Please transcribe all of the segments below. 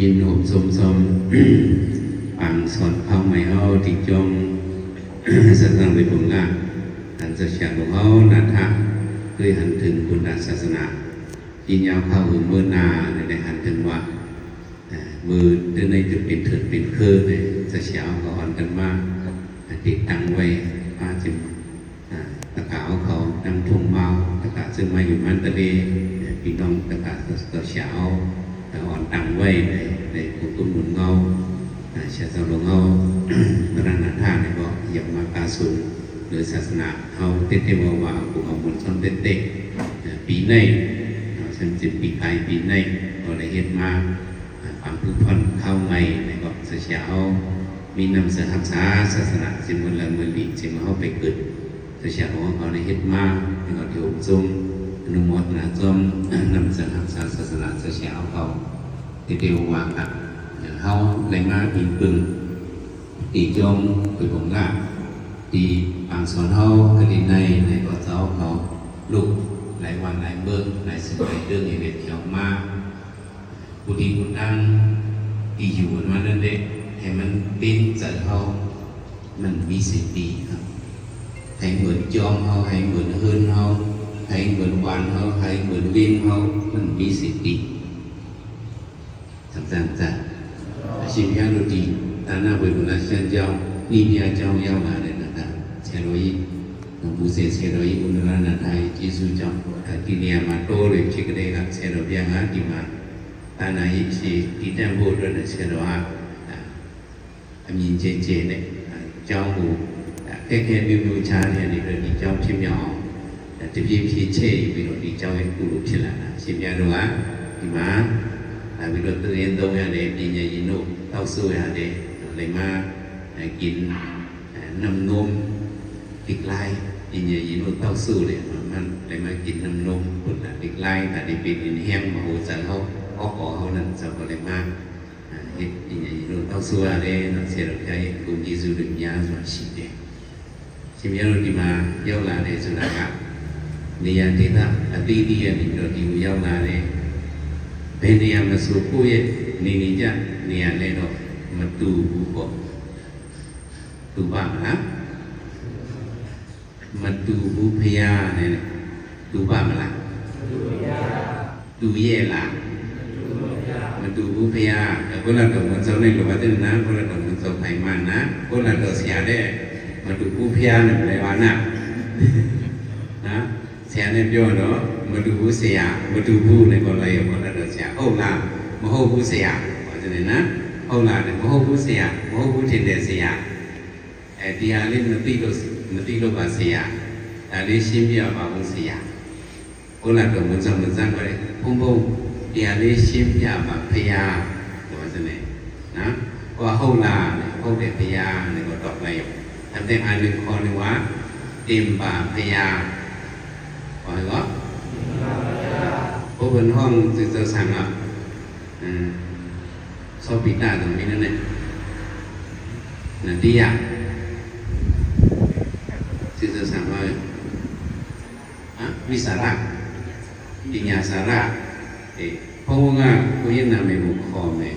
ยินหมสมสมปังสอนเข้าไม่เอาติจงสตังไปผงงาหันจะเฉียงของเขานาทะเพื่อหันถึงคุณศาสนายินยาวเข้าหึงเมื่อนาในในหันถึงว่ามือเดินในจุดเป็นเถิดเป็นเครือเนี่ยจะเฉียวก็อ่อนกันมากติดตั้งไว้มาจิมตะกาวเขาดังทุ่งเมาตะกาซึ่งมาอยู่มันตะเลพี่น้องตะกาก็เฉีย วแต่อ่อนตั้งไว้ในในกุตุนหมุนเงาอ่าเฉียวสลเงาพระนาท่าเนี่ยก็อย่ามากาสุนหรือศาสนาเขาเตเตว่าว่ากูเอาบุญซ้อนเตเต้ปีในฉันจิตปีกายปีในก็ได้เฮ็ดมาความพึ่งพอนเข้าใหม่ในก็เสียเอามีนำเสนอษาศาสนาสิมุลละมือลีสิมเข้าไปเกิดเสียของเขาได้เฮ็ดมาในก็ที่องค์ทรง อนุโมทนาจมนำเสนอษาศาสนาเสียเอาเขาทีเดียวว่ากันอย่างเขาได้มาอินปึงตีจงไปผมがตีบางส่วนเขากระดินในในก็เจ้าเขาลูกหลายวันหลายเบิกหลายสิ่งหลายเรื่องอย่างเด็ดเดี่ยวมากผู้ดีผู้ดังที่อยู่มานั่นเด็กให้มันเป็นใจเขามันมีสิ่งดีครับให้เหมือนจอมเขาให้เหมือนเฮือนเขา ให้เหมือนวันเขาให้เหมือนวินเขามันมีสิ่งดีสำคัญจ้ะအရှင်ဘုရားတို့ဒီဒါနဝေဒနာရှင်းကြောင်းဤမြတ်ကြောင်းရောက်လာတဲ့นะครับဆရာတော်ကြီး ဘုဇေဆရာတော်ကြီးဦးနရဏထိုင်ကျေးဇူးကြောင့်ဒီနေရာမှာတိုးတွေဖြစ်ကြတဲ့ကဆရာတော်ပြန်ကဒီမှာတာနာရေးရှိတည်တံ့ဖို့အတွက်လည်းဆရာတော်ကအမြင်ကျကျနဲ့အကြောင်းကိုအခက်အခဲမျိုးမျိုးချားနေတယ်ပြီးဒီအကြောင်းဖြစ်မြောက်အောင် တပြေးပြေးချဲ့ပြီးတော့ဒီအကြောင်းရဲ့ကုလိုဖြစ်လာတာရှင်ပြန်တော်ကဒီမှာလာပြီးတော့သတင်းသုံးရတယ်ပညာရင်တို့တောက်ဆိုရတယ်လည်းမှာกินน้ำนม ติดไล่ยินยยินว่าเข้าสู้เลยมันเลยมากินน้ำนมคนละติดไล่แต่ได้เป็นอินแฮมมาโหจังเขาเขาขอเขานั่นจะก็เลยมากเฮ็ดยินยยินว่าเข้าสู้อะไรนั่นเสียเราใจคุณยิสุดึงยาส่วนชิเดชิมยาเราดีมาเย้าลาเลยสุดนะครับ နေရာဒေသအသီးသီးရဲ့ဒီလိုဒီကိုရောက်လာတယ်ဘယ်နေရာမှာဆိုကိုယ့်ရဲ့နေနေကြနေရာလဲတော့မတူဘူးပေါ့တူပါမလားမတူဘူးဖရာနဲ့တူပါမလားတူရဲ့လားမတူဘူးဖရာကိုလာတော့မစောင်းနေလို့ပါတယ်နာကိုလာတော့မစောင်းနိုင်မှနာကိုလာတော့ဆရာတဲ့မတူဘူးဖရာနဲ့လည်းပါနာနော် ဆရာနဲ့ပြောတော့မတူဘူးဆရာမတူဘူးနဲ့ကိုလာရကိုလာတော့ဆရာဟုတ်လားမဟုတ်ဘူးဆရာဟောတယ်နော်ဟုတ်လားမဟုတ်ဘူးဆရာမဟုတ်ဘူးထင်တယ်ဆရာအဲဒီဟာလေးမသိလို့မသိလို့ပါဆရာဒါလေးရှင်းပြပါဦးဆရာဘုလားတော့မစမ်းမစမ်းပါလေဘုံဘုံဒီဟာလေးရှင်းပြပါဖရာတော့စနေနော်ကိုဟုတ်လားဟုတ်တယ်ဖရာနဲ့ကိုတော့လိုက်ရောအတဲ့အားလေးခေါ်နေว่าတင်ပါဖရာ phải gót cô vườn hoang từ giờ sàng ạ. So bị tà rồi mình này. Là đi ạ. Từ giờ sàng rồi. Vì xả ra, thì nhà xả ra, thì không ngờ cô yên là mình một khó mẹ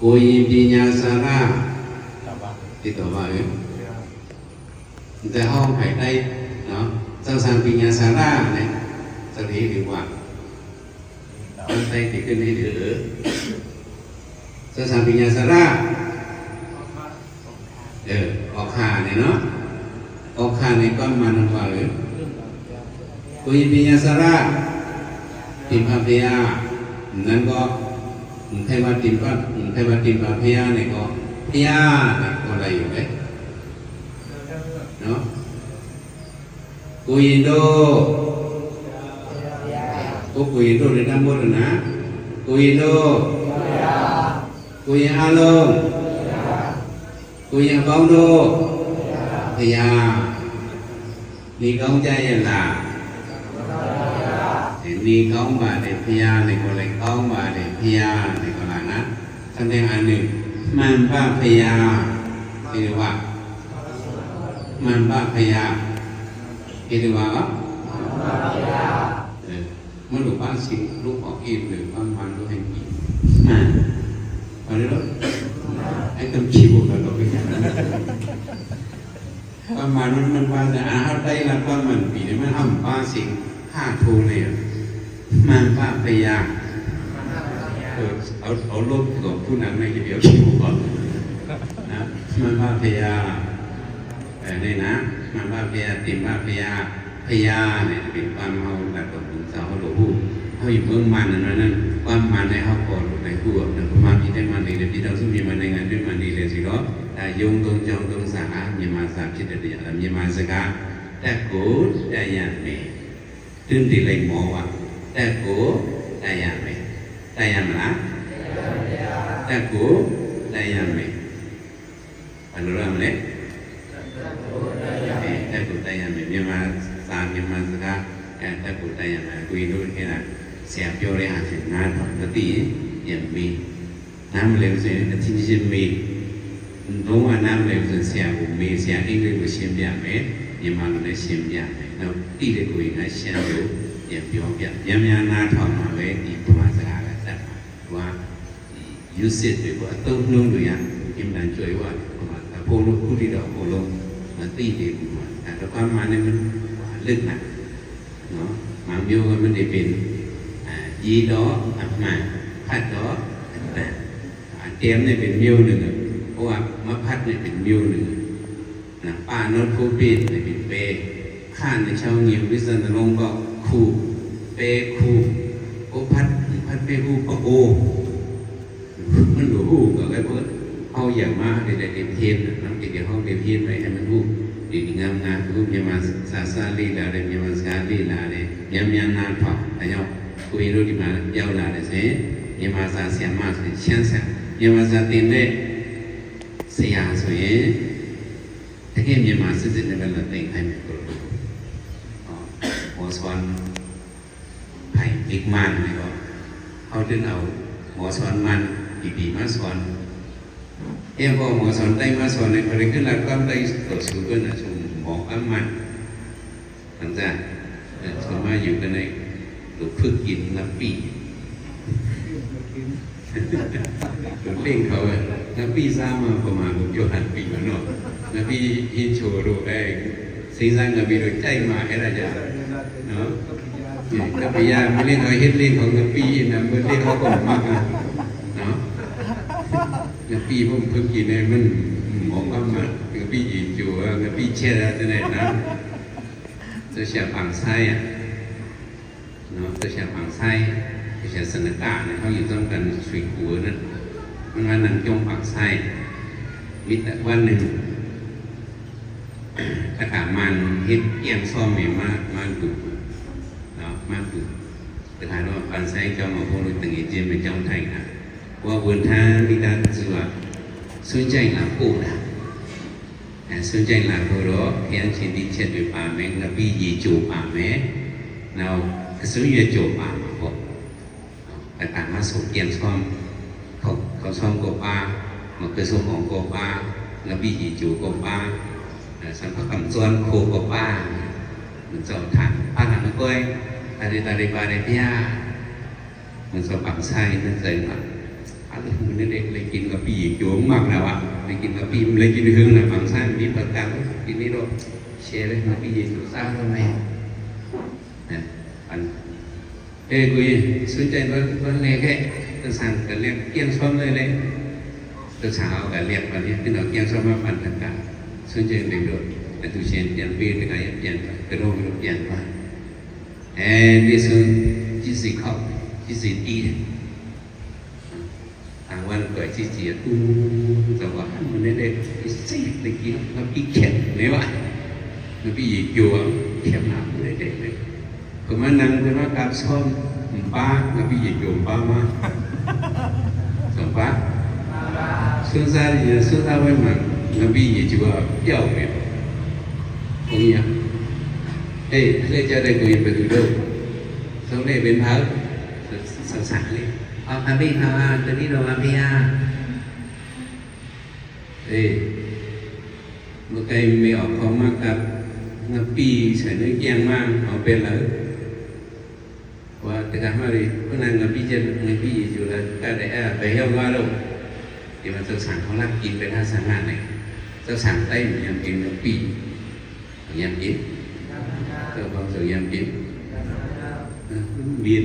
cô yên đi nhà xả ra, thì tỏ vào ấy. Người ta phải đây. ไผ่ได้เนาะเจ้าสังปิญญาสาราเนี่ยจะดีดีกว่ามันไปที่ขึ้นให้เถือเจ้าสังปิญญาสาราเออออกขาเนี่ยเนาะออกขาในก้อนมันว่าหรือกุยปิญญาสาระติมพาพยานั้นก็ใครว่าติมก็ใครว่าติมพาพยาเนี่ยก็พยาอะไรอยู่เลย Kuido. Cô kuido để đang mua rồi nè. Kuido. Kui alo. Kui bao đô. Thì à. Ni công chạy là. Thì ni công bà để pia này còn lại công bà để pia này còn là nát. Thân thêm an ninh. Man ba pia. Thì được không? Man ba pia. එදවා mới được ban xin lúc họ kia về ban hoàn của hành vi à và đó anh tâm chịu là nó cái nhà ban hoàn nó mình ban là à đây là con mình vì nó mới âm ba xin hạ thu này mang ba bây giờ เอาเอาลบกับผู้นั้นในเดี๋ยวชิวก่อนนะมันพาพยาแต่นี่นะ มันป้าพยาติมป้าพยาพยาเนี่ยเป็นความเฮาแบบกับถึงสาวหลวงปู่เขาอยู่เมืองมันนั่นนั่นความมันในเขาก่อนในหัวแต่ประมาณที่ได้มันนี่เลยที่เราสุ่มมีมันในงานด้วยมันนี่เลยสิเนาะ ဒါယုံသုံးကြောင်းသုံးစာအားမြန်မာစာဖြစ်တဲ့တရားမြန်မာစကားတက်ကိုတက်ရမယ်တင်းတိလိုက်မောပါတက်ကိုတက်ရမယ်တက်ရမလားတက်ကိုတက်ရမယ်ဘယ်လိုရမလဲ တက်ကိုတက်ရမယ်မြန်မာစာမြန်မာစကားအဲတက်ကိုတက်ရမယ်ကိုကြီးတို့ခေတာဆရာပြောတဲ့အားဖြင့်နားတော့မသိရင်ပြန်ပြီးနားမလည်ဆိုရင်အချင်းချင်းမေးလုံးဝနားမလည်ဘူးဆရာကိုမေးဆရာအင်္ဂလိပ်ကိုရှင်းပြမယ်မြန်မာလိုလည်းရှင်းပြမယ်နောက်တိတဲ့ကိုယ်ကရှင်းလို့ပြန်ပြောပြမြန်မြန်နားထောင်မှာပဲဒီပမာစကားကတတ်မှာသူက usage တွေကိုအသုံးနှုန်းတွေကအင်တန်ကျွေးသွားတယ်ပမာအဖို့လို့ခုတိတော့အကုန်လုံး มันตีเด็กหัวแต่ความมาเนี่ยมันลึกหนักเนาะมาโยกันมันได้เป็นยีดออับมาพัดดอเตรียมเนี่ยเป็นมิวหนึ่งเพราะว่ามะพัดเนี่ยเป็นมิวหนึ่งนะป้านนคูปีเนี่ยเป็นเปข้านในชาวเงียบวิสนลงก็คูเปคูโอพัดพัดเปคูก็โอมันหลวหูก็ไอ้พวกเขาอย่างมากในในเต็มเทนนะ ဖြစ်ဖြစ်ပဲအမှုဒီငန်းငန်းအခုမြန်မာစာစာလေးလာတဲ့မြန်မာစကားလေးလာတဲ့မြန်မြန်နာထောက်အရောက်ကိုရီတို့ဒီမှာရောက်လာတယ်ဆိုရင်မြန်မာစာဆရာမဆိုရင်ရှမ်းဆရာမြန်မာစာသင်တဲ့ဆရာဆိုရင်တကယ်မြန်မာစစ်စစ်နဲ့ပဲသင်ခိုင်းမယ်ကိုလိုဟောစဝန်ဖိုင်ဘစ်မန်နေတော့ how did now မောစဝန်မန်ဒီဒီမစဝန် เอ็มพอမောสวนไต้มาสวนในคนที่ขึ้นหลักก็ได้ต่อสู้กันนะชมหมออัมมันหลังจากชมมาอยู่กันในหลุดพึกกินน้ำปีเล่งเขาอะนับปีซ่ามาประมาณผมโยหันปีมาเนาะนับปีอินโชโรได้สีสันนับปีโดยใจมาให้ราชาเนาะนับปียาไม่เล่นเอาเฮ็ดเล่นของนับปีนะเมื่อเล่นเขาก็มากนะ ปีผมเพิ่งกินเนี่ยมันมองว่ามันนับปียินจูนับปีเชื่อจะไหนนะจะเสียฝั่งซ้อะเนาะจะเสียฝั่งซ้ายไม่ใช่สนากาเนี่ยเขาอยู่ต้องกันสุยหัวนั่นมันมานั่งจงปากไส้มิต่วันหนึ่งตะขามันเฮ็ดเอียงซ่อมเมีมากมากดุเนาะมากดุตะขาว่าปันไส้เจ้ามาพงรู้ตึงอีเจียมเป็นเจ้าไทยนะ ว่าบนทางด้านสือว่าสนใจหลักกูนะสนใจหลักกูรอเพียงชินดิเช็ดด้วยป่าแมงนบียีจูปาแมเราสุยจูปามาพบแต่ต่างมาส่งเกียนซ่อมเขาเขาซ่อมโกปามันคือส่งของโกปาแล้วบีหีจูโกปาสัมผัสคำส่วนโคโกปามันจะทางป้าหนังก้อยตาเดตาเดปาเดพิยามันสบังไส้นั่นเลยว่าอะไรมันเด็กเลยกินกับปีจูมากแล้วอะเลยกินกับปีเลยกินหึงนะบังไส้นมีประกันกินนี่เราเชร์เลยมาปีจูสร้างทำไมเนี่ยอันเอ้กุยสนใจวันวันเล็กแค่ตัวสั่งกันเรียกเกี่ยงซ้อมเลยเลยตัวสาวกันเรียกวันนี้ที่เราเกี่ยงซ้อมมาปันต่างๆสนใจเด็กด้วยแต่ตัวเชนเปลี่ยนปีแต่ก็ยังเปลี่ยนกระโดดกระโดดเปลี่ยนไปเอ้ยนี่ส่วนที่สี่เขาที่สี่ตี ทางวันก่อยที่สี่ตู้แต่ว่ามันได้ได้สี่ตะกี้แล้วพี่เข็มเนี่ยวะแล้วพี่หยิบยัวเข็มหนักเลยเด็กเลย Kemenang kena kapsom empat Nabi Yekum Pama Empat Susah dia susah memang Nabi Ye juga jauh dia Punya Eh, lấy ออกคำพิธาตัวนี้โดนคำพิยาเอ้เมื่อไกไม่ออกของมากครับงับปีใส่เนื้อแกงมากเอาเป็นเลยว่าแต่การมาดิพนันงับปีจะงับปีอยู่แล้วก็ได้อะไปเฮี้ยวว่าลงเดี๋ยวมันจะสั่งเขารักกินเป็นท่าสังหารเลยจะสั่งไต้หมันยังกินนับปียังกินเจ้าของเสือยังกินเบียน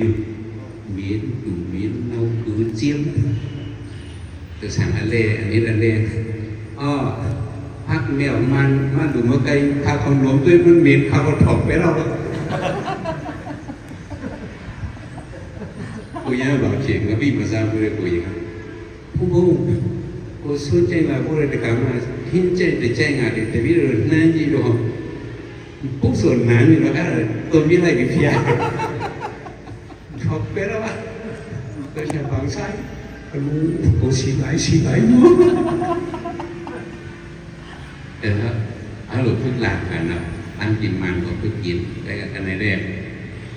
ผู้ใดแต่กามาหินใจแต่ใจงานแต่วิรุณนั่นยี่ดอกปุ๊บส่วนนั้นนี่เราก็ตัวมีอะไรกับพี่ยาถกไปแล้ววะก็ใช้ฝั่งซ้ายก็รู้กูสีไห ลสีไหลมั้งเออเอาหลุดพึกหลักกันเนาะตั้งกินมันก็พึกกินได้กันในแรก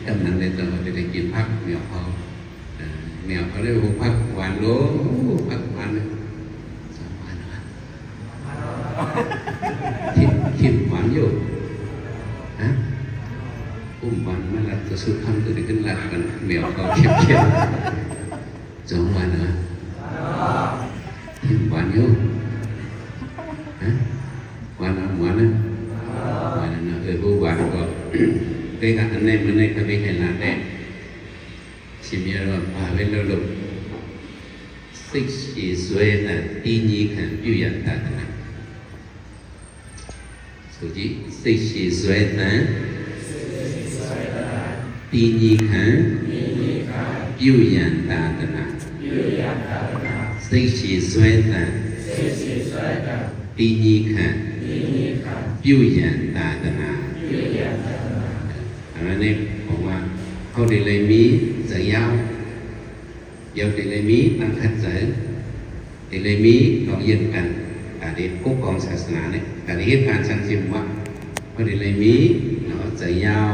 กำนันเลยตอนจะได้กินพักเหนียวเขาเอเหนียวเขาเรียกว่าพักหวานโลพักหวานเลยสองวันนะคิดคิดหวานอยู่ฮะอุ้มหวาน มาละตัวสุดคำตัวนี้ขึ้นหลักกันเหนียวเขาเข้มเข้มสองวันนะคิดหวานอยู่ฮะ Wana mana? Wana na ke bu wa ko. Ke ka ane mene ka ปีนีขายูยันตาตนาสิกขีสวยตานปีนีขายูยันตาตนะอันนี้ผมว่าเขาด้เลยมีสยาวเยวได้เลยมีนังคัดเสริได้เลยมีเราเยี่กันตาดีกุกของศาสนาเนี่ยตาดีเหตุการณ์สังเกตว่าเขาด้เลยมีเนาะสยาว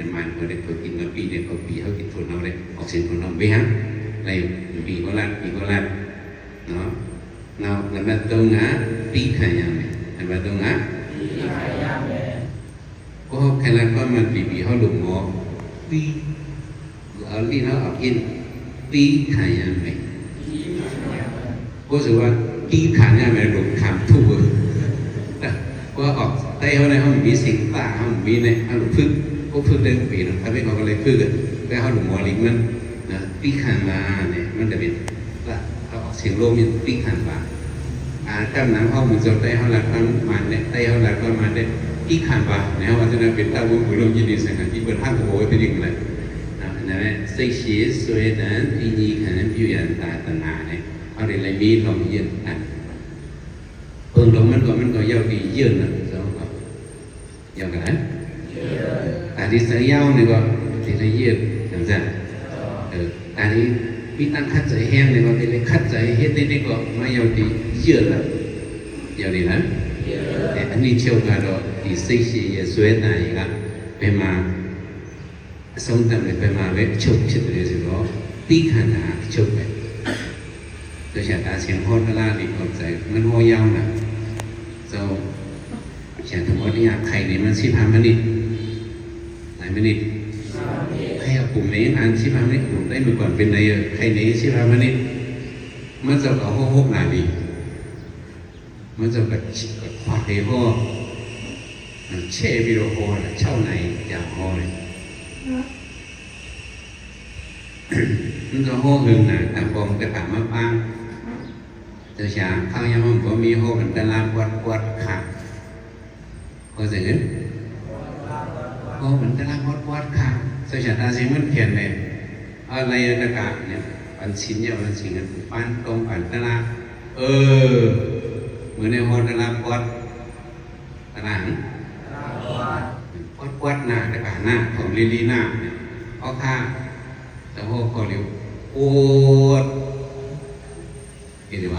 ะแล้วมันตรงอะปีขายยังไงแล้วมันตรงอะก็แค่นั้นก็มันปีปีเขาหลุมงอปีเอาลีเขาเอากินปีขายยังไงรู้สึกว่าที่ขันเนี่ยมันหลงคำทุกวอร์ก็ออกใต้ เขาในห้องมีสิ่งต่างห้องมีในห้องพึ่งก็พึ่งเดินปีนะถ้าไม่เขาก็เลยพึ่งกันแต่เขาหลงมอลิงมันนะตีขันมาเนี่ยมันจะเป็นว่าเขาออกเสียงโลมีตีขันมาอ่านจำหนังห้องมันจะใต้เขาหลักมันมาเนี่ยใต้เขาหลักมันมาเนี่ยตีขันมาเนี่ยว่าจะเป็นตาวุ้งหุ่นลมยินดีสังกัดที่เปิดห้างโอ้ยเป็นยังไงนะนั่นแหละสิ่งชีสวยนั้นที่นี่ขันพิวยันตาตนาเนี่ย ở đây lại mi lòng yên à phương đồng mình có mình có giao đi yên là sao có giao cái à đi sẽ giao này có thì là yên làm sao ừ à đi bị tăng khát giải Jangan kan? Hari saya ni kok tidak ye jangan. Hari pitan khat saya hem ni kok tidak khat saya he ni kok mai di ye lah. Ya ni kan? Ya. Ani cakap kalau di sisi ye suai nai kan, memang အဆုံးသတ်မယ်ဘယ်မှာပဲအချုပ်ဖြစ်တယ်ဆိုတော့တိခန္ဓာအချုပ်ပဲတို့ရှာတာဆင်ဟောတလားဒီ concept ငမောရောင်းတာ เขียนทั้งหมดนี่ใครนี่มันสิบห้ามินิหลายมินิให้เอากลุ่มนี้อ่านสิบห้ามินิกลุ่มได้มื่อก่อนเป็นในใครนี้สิบห้ามินิมันจะเอาหกนาดีมันจะกับกับขวาเทโอเช่บิโรโฮเช่าไหนจากโฮเลยมันจะโหหนึ่งนะแต่ผมจะถามมาป้างจะฉาข้าวยังมันก็มีโหมันตะลาปวดปวดขาด ก็จะเห็นโหมันตะลาปวดปวดขาจะฉาตาสิมันเขียนเลยอะไรตะกาเนี่ยปันชิ้นเนี่ปันชิ้นกันปันตรงปันตะลาเออเหมือนในโหตะลาปวดตะลาปวดปวดหน้าตะกาหน้าของลีลีหน้าเนี่ยเอาข้าแต่พวกเขาเรียกโอดเห็นไหม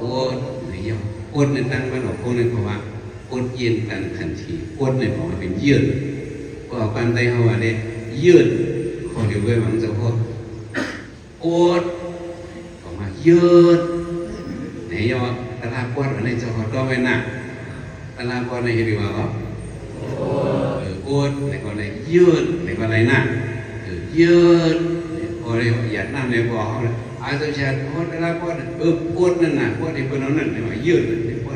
โอดไหนยังโอดในตั้งมันออกโอดในภาวะ ปวดเย็นกันทันทีปวดในของมันเป็นเยืดก็เอากันได้เขาว่าเนี่ยยืดขอเดี๋ยวไว้หวังจะพอปวดออกมายืดไหนยอตลาดปวดอะไรจะขอตัวไว้หนักตลาดปวดในเฮดีว่าก็ออปวดในก็ในยืดในก็ในหนักยืดพอเลยกอยากนั่งในบ่อเขาเลยอาจจะใช้ปวดตลาดปวดเออปวดนั่นน่ะปวดไอ้ปวดนั่นน่ะในว่ายืดในปวดไอ้ปวดในปน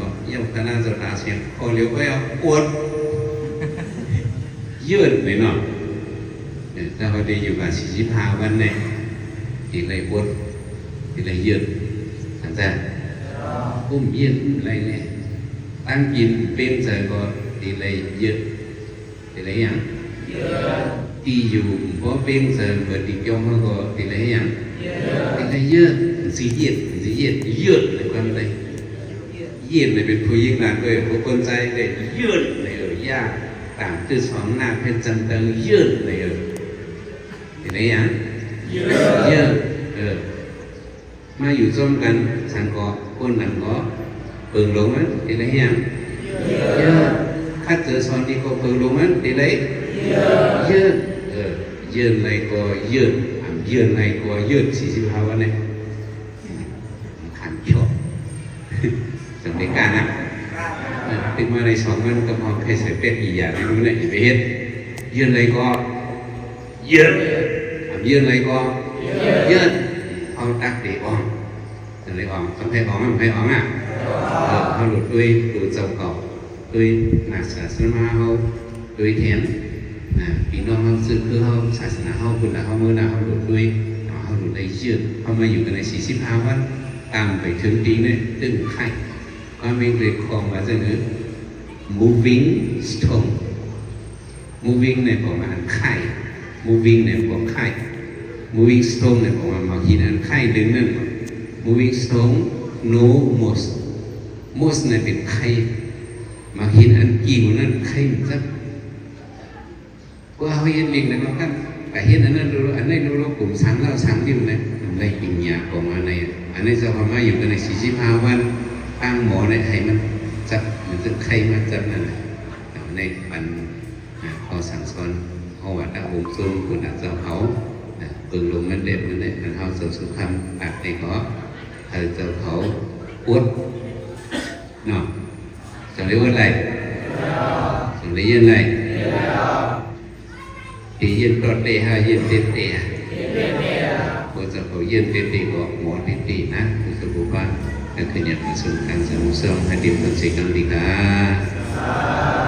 ก็เยี่ยมตลาดจะตาเสียงพอเลี้ยวไปเอาปวดยืดเลยเนาะเออถ้าพอดีอยู่กับสี่สิบห้าวันเนี่ยอีกเลยปวดอีกเลยยืดอาจารย์อุ้มยืดอะไรเนี่ยตั้งกินเป็นใจก็อีกเลยยืดอีกเลยยังที่อนใจเปิด ติดยองเขาก็อีกเลยยัง thì là dơ dĩ nhiệt dĩ nhiệt dượt này con đây nhiệt này เป็นผู้ยิ่งหนักเลยผู้คนใจเลยยืดเลยเออยากต่างคือสองหน้าเพชรจันเตังยืดเลยเออเห็นไหมยังยืดเออมาอยู่ร่วมกันสังกอคนหนังก็เปิงลงมั้ยเห็นไหมยังยืดคัดเจอสอนที่ก็เปิงลงมั้ยเห็นไหมยืดเออ ยืดเลยก็ยืดยืนในกลัวยืดสี่สิบห้าวันเนี่ยขันชอบสำเร็จการนะติดมาในสองวันก็พอใครใส่เป็ดอีกอย่างไม่รู้เนี่ยอย่าไปเฮ็ดยืนเลยก็ยืนยืนเลยก็ยืนเอาตักเด็กออกจะเลยออกต้องให้ออกมั้งให้ออกอะเออเขาหลุดด้วยดูเจ้าเก่าด้วยนักศาสนาเขาด้วยแทนน พี่น้องเขาซึ่งคือเขาศาสนาเขาคุณนะเขาเมื่อนะเขาหลุดด้วยเขาหลุดได้เชื่อเขามาอยู่กันในสี่สิบห้าวันตามไปถึงปีเนี่ยตึงไข่ก็มีเรื่องของมาเสนอ moving stone moving เนี่ยประมาณไข่ moving เนี่ยของไข่ moving stone เนี่ยประมาณมาหินอันไข่ดึงนั่น moving stone no most most เนี่ยเป็นไข่มาหินอันกิ่วนั่นไข่สัก ว่าเขาเห็นลิงนะครับท่านแต่เห็นอันนั้นดูอันนี้ดูกลุ่มสังเราสังอยู่นะในปิญญาของมาในอันนี้จะพามาอยู่กันในสี่สิบห้าวันตั้งหมอในไทยมันจับมันจะใครมาจับนั่นแหละในปันพอสั่งสอนเอาวัดอาบุซุนคุณอาจจะเขาปึงลงมันเด็ดมันเนี่ยมันเขาสุสุขคำปากในขอเธอจะเขาปวดเนาะจะเรียกว่าอะไรจะเรียก อะไร thì yên đọt đề ha yên tên đề ha bộ giờ có yên tên đề có mỏ tên đề na của sự bố ban đã thừa nhận và sống càng sống sống hai điểm phân sĩ càng đi cả